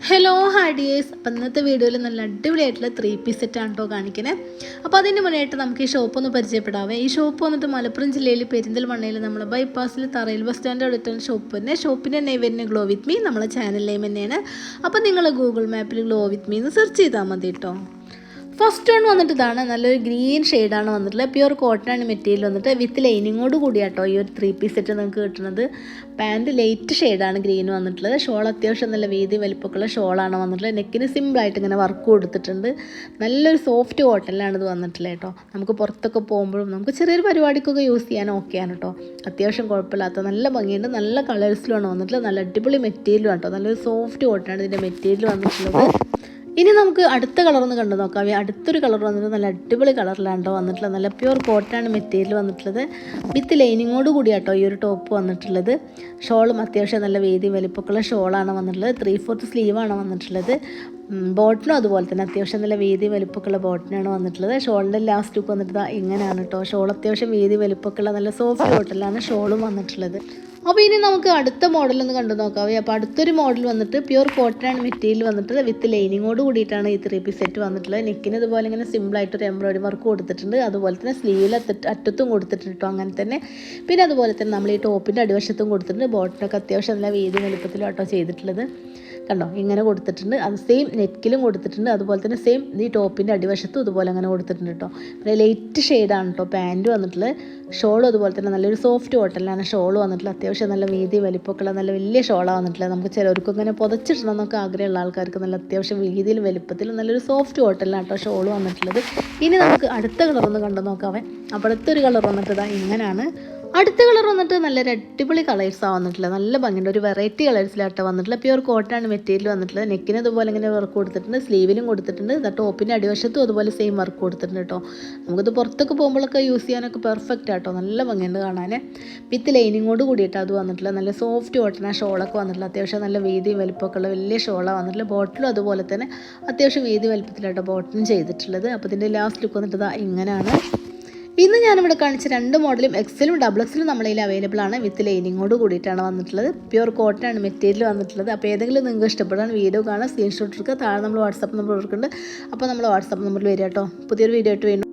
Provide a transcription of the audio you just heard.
Hello ഹാഡിയേഴ്സ് അപ്പം ഇന്നത്തെ വീഡിയോയിൽ നല്ല അടിപൊളിയായിട്ടുള്ള ത്രീ പീസ് സെറ്റാണ് കേട്ടോ കാണിക്കുന്നത് അപ്പോൾ അതിന് മുന്നായിട്ട് നമുക്ക് ഈ ഷോപ്പ് ഒന്ന് പരിചയപ്പെടാവേ. ഈ ഷോപ്പ് വന്നിട്ട് മലപ്പുറം ജില്ലയിൽ പെരിന്തൽമണ്ണയിൽ നമ്മൾ ബൈപ്പാസിൽ തറയിൽ ബസ് സ്റ്റാൻഡ് അടുത്തുള്ള ഷോപ്പ് തന്നെ ഷോപ്പിന്റെ നെയ് വരുന്ന ഗ്ലോ വിത്ത് മീ നമ്മളെ ചാനൽ നെയിം തന്നെയാണ്. അപ്പോൾ നിങ്ങൾ ഗൂഗിൾ മാപ്പിൽ ഗ്ലോ വിത്ത് മീ എന്ന് സെർച്ച് ചെയ്താൽ മതി കേട്ടോ ഫസ്റ്റ് വൺ വന്നിട്ട് ഇതാണ്. നല്ലൊരു ഗ്രീൻ ഷെയ്ഡാണ് വന്നിട്ടുള്ളത്. പ്യുവർ കോട്ടൺ ആണ് മെറ്റീരിയൽ വന്നിട്ട് വിത്ത് ലൈനിങ്ങോട് കൂടിയാട്ടോ ഈ ഒരു ത്രീ പീസ് സെറ്റ് നിങ്ങൾക്ക് കിട്ടുന്നത് പാന്റ് ലൈറ്റ് ഷെയ്ഡാണ് ഗ്രീൻ വന്നിട്ടുള്ളത്. ഷോൾ അത്യാവശ്യം നല്ല വീതി വലിപ്പമൊക്കെയുള്ള ഷോളാണ് വന്നിട്ടുള്ളത്. നെക്കിന് സിമ്പിളായിട്ട് ഇങ്ങനെ വർക്ക് കൊടുത്തിട്ടുണ്ട്. നല്ലൊരു സോഫ്റ്റ് കോട്ടണിലാണ് ഇത് വന്നിട്ടുള്ളത് കേട്ടോ. നമുക്ക് പുറത്തൊക്കെ പോകുമ്പോഴും നമുക്ക് ചെറിയൊരു പരിപാടിക്കൊക്കെ യൂസ് ചെയ്യാൻ ഓക്കെയാണ് കേട്ടോ. അത്യാവശ്യം കുഴപ്പമില്ലാത്ത നല്ല ഭംഗിയുണ്ട്. നല്ല കളേഴ്സിലുമാണ് വന്നിട്ടുള്ളത്. നല്ല അടിപൊളി മെറ്റീരിയലും കേട്ടോ. നല്ലൊരു സോഫ്റ്റ് കോട്ടനാണ് ഇതിന്റെ മെറ്റീരിയൽ വന്നിട്ടുള്ളത്. ഇനി നമുക്ക് അടുത്ത കളർ ഒന്ന് കണ്ടു നോക്കാം അടുത്തൊരു കളർ വന്നിട്ട് നല്ല അടിപൊളി കളറിലാണ്ടോ വന്നിട്ടുള്ളത്. നല്ല പ്യുവർ കോട്ടൺ മെറ്റീരിയൽ വന്നിട്ടുള്ളത്. വിത്ത് ലൈനിങ്ങോട് കൂടി കേട്ടോ ഈ ഒരു ടോപ്പ് വന്നിട്ടുള്ളത്. ഷോളും അത്യാവശ്യം നല്ല വേദി വലിപ്പമൊക്കെയുള്ള ഷോളാണ് വന്നിട്ടുള്ളത്. ത്രീ ഫോർത്ത് സ്ലീവാണ് വന്നിട്ടുള്ളത്. ബോട്ടിനും അതുപോലെ തന്നെ അത്യാവശ്യം നല്ല വീതി വലിപ്പമൊക്കെയുള്ള ബോട്ടിനാണ് വന്നിട്ടുള്ളത്. ഷോളിന്റെ ലാസ്റ്റ് ലുക്ക് വന്നിട്ട് ഇങ്ങനെയാണ് കേട്ടോ ഷോൾ അത്യാവശ്യം വീതി വലിപ്പമൊക്കെയുള്ള നല്ല സോഫ്റ്റ് ബോട്ടിലാണ് ഷോളും വന്നിട്ടുള്ളത്. അപ്പോൾ ഇനി നമുക്ക് അടുത്ത മോഡൽ ഒന്ന് കണ്ടു നോക്കാവേ അപ്പോൾ അടുത്തൊരു മോഡൽ വന്നിട്ട് പ്യൂർ കോട്ടൺ ആൻഡ് മെറ്റീരിയൽ വന്നിട്ട് വിത്ത് ലൈനിങ്ങോട് കൂടിയിട്ടാണ് ഈ ത്രീ പീസ് സെറ്റ് വന്നിട്ടുള്ളത്. നെക്കിന് ഇതുപോലെ ഇങ്ങനെ സിമ്പിളായിട്ട് ഒരു എംബ്രോയിഡറി വർക്ക് കൊടുത്തിട്ടുണ്ട്. അതുപോലെ തന്നെ സ്ലീവിൽ അറ്റത്തും കൊടുത്തിട്ടുണ്ട് അങ്ങനെ തന്നെ. പിന്നെ അതുപോലെ തന്നെ നമ്മൾ ഈ ടോപ്പിന്റെ അടിവശത്തും കൊടുത്തിട്ടുണ്ട്. ബോട്ടിനൊക്കെ അത്യാവശ്യം നല്ല വീതി വലുപ്പത്തിലും ചെയ്തിട്ടുള്ളത്. കണ്ടോ? ഇങ്ങനെ കൊടുത്തിട്ടുണ്ട്. അത് സെയിം നെക്കിലും കൊടുത്തിട്ടുണ്ട്. അതുപോലെ തന്നെ സെയിം ഈ ടോപ്പിന്റെ അടിവശത്തും ഇതുപോലെ അങ്ങനെ കൊടുത്തിട്ടുണ്ട് കേട്ടോ പിന്നെ ലൈറ്റ് ഷെയ്ഡാണ് കേട്ടോ പാന്റ് വന്നിട്ടുള്ളത്. ഷോളും അതുപോലെ തന്നെ നല്ലൊരു സോഫ്റ്റ് കോട്ടനിലാണ് ഷോൾ വന്നിട്ടുള്ളത്. അത്യാവശ്യം നല്ല വീതി വലിപ്പമൊക്കെയുള്ള നല്ല വലിയ ഷോളാണ് വന്നിട്ടുള്ളത്. നമുക്ക് ചിലർക്കും ഇങ്ങനെ പുതച്ചിടണം എന്നൊക്കെ ആഗ്രഹമുള്ള ആൾക്കാർക്ക് നല്ല അത്യാവശ്യം വീതിയിലും വലിപ്പത്തിലും നല്ലൊരു സോഫ്റ്റ് കോട്ടനിലാണ് കേട്ടോ ഷോൾ വന്നിട്ടുള്ളത്. ഇനി നമുക്ക് അടുത്ത കളർ ഒന്ന് കണ്ടു നോക്കാവേ അപ്പോഴത്തെ ഒരു കളർ വന്നിട്ട് ഇതാ ഇങ്ങനെയാണ് അടുത്ത കളർ വന്നിട്ട് നല്ലൊരു അടിപൊളി കളേഴ്സാണ് വന്നിട്ടുള്ളത്. നല്ല ഭംഗിയുണ്ട്. ഒരു വെറൈറ്റി കളേഴ്സിലാട്ടോ വന്നിട്ടുള്ളത്. പ്യുവർ കോട്ടാണ് മെറ്റീരിയൽ വന്നിട്ടുള്ളത്. നെക്കിന് അതുപോലെ ഇങ്ങനെ വർക്ക് കൊടുത്തിട്ടുണ്ട്. സ്ലീവിലും കൊടുത്തിട്ടുണ്ട്. ടോപ്പിന്റെ അടിവശത്തും അതുപോലെ സെയിം വർക്ക് കൊടുത്തിട്ടുണ്ട് കേട്ടോ. നമുക്കിത് പുറത്തൊക്കെ പോകുമ്പോഴൊക്കെ യൂസ് ചെയ്യാനൊക്കെ പെർഫെക്റ്റ് ആട്ടോ നല്ല ഭംഗിയുണ്ട് കാണാൻ വിത്ത് ലൈനിങ്ങോട് കൂടിയിട്ട് അത് വന്നിട്ടുള്ളത്. നല്ല സോഫ്റ്റ് കോട്ടന ഷോളൊക്കെ വന്നിട്ടുള്ളത്. അത്യാവശ്യം നല്ല വീതി വലിപ്പമൊക്കെ ഉള്ള വലിയ ഷോളാണ് വന്നിട്ടുള്ളത്. ബോട്ടിലും അതുപോലെ തന്നെ അത്യാവശ്യം വീതി വലിപ്പത്തിലാട്ടോ ബോട്ടിലും ചെയ്തിട്ടുള്ളത്. അപ്പോൾ ഇതിന്റെ ലാസ്റ്റ് ലുക്ക് വന്നിട്ട് ഇങ്ങനെയാണ് ഇന്ന് ഞാനിവിടെ കാണിച്ച രണ്ട് മോഡലും എക്സലും ഡബിൾ എക്സലും നമ്മളതിൽ അവൈലബിൾ ആണ്. വിത്ത് ലൈനിങ്ങോട് കൂടിയിട്ടാണ് വന്നിട്ടുള്ളത്. പ്യൂർ കോട്ടൺ ആണ് മെറ്റീരിയൽ വന്നിട്ടുള്ളത്. അപ്പോൾ ഏതെങ്കിലും നിങ്ങൾക്ക് ഇഷ്ടപ്പെടാൻ വീഡിയോ കാണാൻ സ്ക്രീൻഷോട്ട് എടുക്കുക. താഴെ നമ്മൾ വാട്സാപ്പ് നമ്പർ കൊടുക്കുന്നുണ്ട്. അപ്പോൾ നമ്മൾ വാട്സാപ്പ് നമ്പറിൽ വരിക കേട്ടോ. പുതിയൊരു വീഡിയോ ആയിട്ട് വീണ്ടും